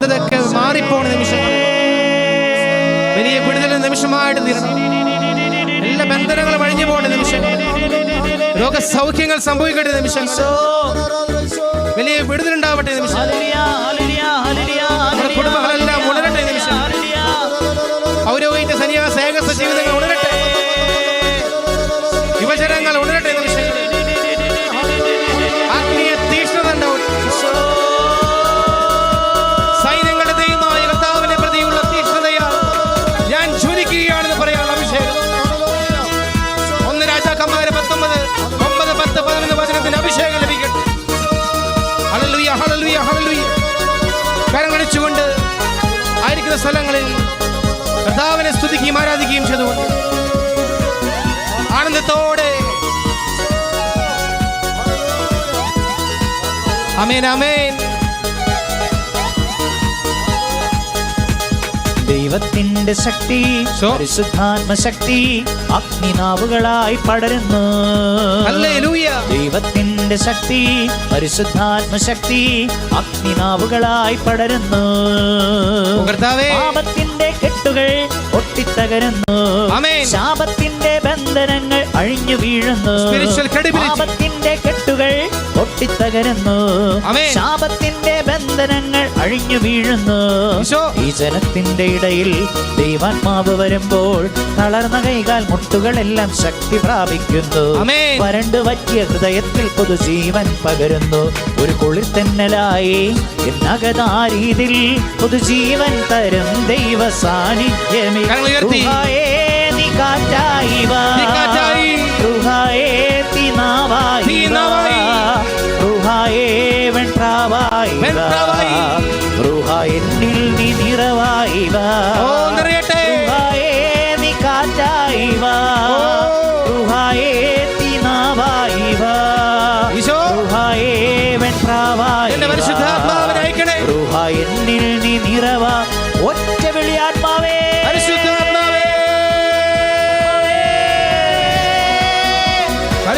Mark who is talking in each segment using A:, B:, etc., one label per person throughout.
A: ഇതൊക്കെ മാറിപ്പോണ നിമിഷങ്ങൾ വലിയ വിടുതൽ നിമിഷമായിട്ട് തീരണം എല്ലാ ബന്ധനങ്ങളും അഴിഞ്ഞു പോകേണ്ട നിമിഷങ്ങൾ രോഗസൗഖ്യങ്ങൾ സംഭവിക്കേണ്ട നിമിഷം. വലിയ നിമിഷം
B: ഹല്ലേലൂയ, ഹല്ലേലൂയ, ഹല്ലേലൂയ,
A: കുടുംബങ്ങളെല്ലാം ഉണരട്ടെ നിമിഷം. പൗരോഹിത്യ സന്യാസ ഏകസ ജീവിതങ്ങൾ പതിനൊന്ന് അഭിഷേകം ലഭിക്കട്ടെ. ഹലലുയ ഹലലുയ ഹലലുയ കരങ്ങളിച്ചുകൊണ്ട് ആയിരിക്കുന്ന സ്ഥലങ്ങളിൽ കർത്താവിനെ സ്തുതിക്കുകയും ആരാധിക്കുകയും ചെയ്തുകൊണ്ട് ആനന്ദത്തോടെ. അമേൻ അമേൻ
B: ദൈവത്തിന്റെ ശക്തി. പരിശുദ്ധാത്മ ശക്തി അഗ്നിനാവുകളായി പടരുന്നു ദൈവത്തിന്റെ ശക്തി പരിശുദ്ധാത്മ ശക്തി അഗ്നിനാവുകളായി പടരുന്നു
A: ശാപത്തിന്റെ
B: പാപത്തിന്റെ കെട്ടുകൾ
A: ഒട്ടിത്തകരുന്നു.
B: ശാപത്തിന്റെ ബന്ധനങ്ങൾ അഴിഞ്ഞു വീഴുന്നു. പാപത്തിന്റെ പൊട്ടിത്തകരുന്നു. ശാപത്തിന്റെ ബന്ധനങ്ങൾ അഴിഞ്ഞു വീഴുന്നു. ഈ ജനത്തിന്റെ ഇടയിൽ ദൈവാത്മാവ് വരുമ്പോൾ തളർന്ന കൈകാൽ മുട്ടുകളെല്ലാം ശക്തി പ്രാപിക്കുന്നു. വരണ്ടു പറ്റിയ ഹൃദയത്തിൽ പുതുജീവൻ പകരുന്നു. ഒരു കുളിർ തെന്നലായി എന്നകതാരീതിൽ പുതുജീവൻ തരും ദൈവ സാന്നിധ്യമേ നീ കാറ്റായി വാ.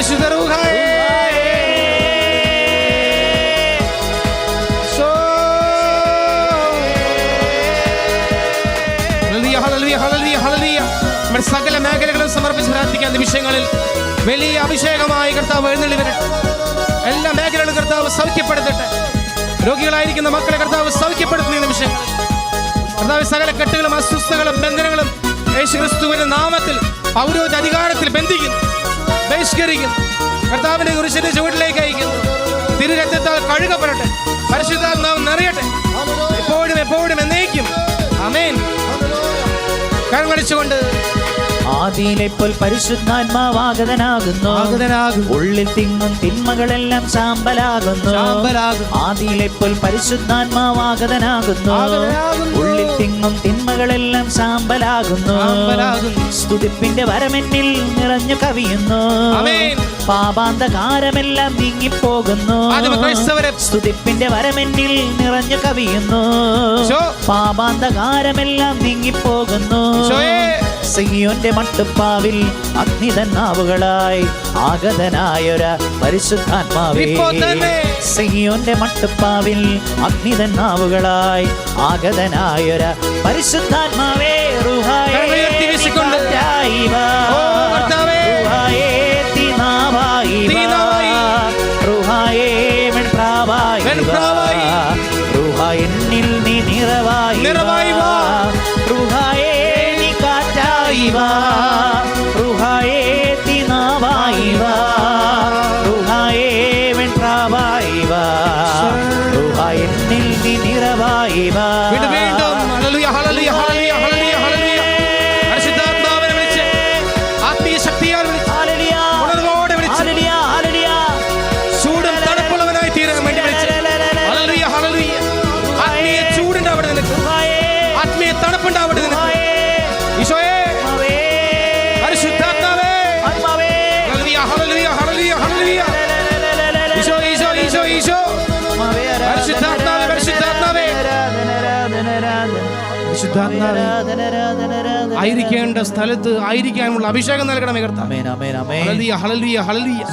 A: പരിശുദ്ധ റൂഹായേ. നമ്മുടെ സകല മേഖലകളും സമർപ്പിച്ച് പ്രാർത്ഥിക്കാൻ നിമിഷങ്ങളിൽ. വലിയ അഭിഷേകമായി കർത്താവ് എഴുന്നള്ളി വരട്ടെ. എല്ലാ മേഖലകളും കർത്താവ് സൗഖ്യപ്പെടുത്തട്ടെ. രോഗികളായിരിക്കുന്ന മക്കളെ കർത്താവ് സൗഖ്യപ്പെടുത്തുന്ന നിമിഷങ്ങൾ കർത്താവ് സകല കെട്ടുകളും അസ്വസ്ഥകളും ബന്ധനങ്ങളും യേശുക്രിസ്തുവിന്റെ നാമത്തിൽ പൗരോഹിത അധികാരത്തിൽ ബന്ധിക്കുന്നു. ബഹിഷ്കരിക്കുന്നു. കർത്താവിന്റെ കുരിശിന്റെ ചുവട്ടിലേക്ക് അയക്കുന്നു. തിരുരക്തത്താൽ കഴുകപ്പെടട്ടെ. നാം നിറയട്ടെ. എപ്പോഴും എപ്പോഴും എന്നേക്കും. അമേൻ കരമടിച്ചുകൊണ്ട്
B: ആദിയിലെപ്പോൾ പരിശുദ്ധാത്മാവാഗതനാകുന്നു. ഉള്ളിൽ തിങ്ങും തിന്മകളെല്ലാം ചാമ്പലാകുന്നു
A: ചാമ്പലാകും.
B: ആദിയിലെപ്പോൾ പരിശുദ്ധാത്മാവാഗതനാകുന്നു. ഉള്ളിൽ തിങ്ങും തിന്മകളെല്ലാം ചാമ്പലാകുന്നു. സ്തുതിപ്പിന്റെ വരമെന്നിൽ നിറഞ്ഞു കവിയുന്നു. പാപാന്തകാരമെല്ലാം നീങ്ങിപ്പോകുന്നു സ്തുതിപ്പിന്റെ വരമെന്നിൽ നിറഞ്ഞു കവിയുന്നു. പാപാന്തകാരമെല്ലാം നീങ്ങിപ്പോകുന്നു. സിയോന്റെ മട്ടുപ്പാവിൽ അഗ്നിതന്നാവുകളായി ആഗതനായൊര പരിശുദ്ധാത്മാവേ. സിയോന്റെ മട്ടുപ്പാവിൽ അഗ്നിതന്നാവുകളായി ആഗതനായൊര പരിശുദ്ധാത്മാവേ റുഹായേ കാറ്റായി
A: പരിശുദ്ധാത്മാവേ. ആയിരിക്കേണ്ട സ്ഥലത്ത് ആയിരിക്കാനുള്ള അഭിഷേകം നൽകണമേ കർത്താവ്. ഹല്ലേലൂയ, ഹല്ലേലൂയ, ഹല്ലേലൂയ.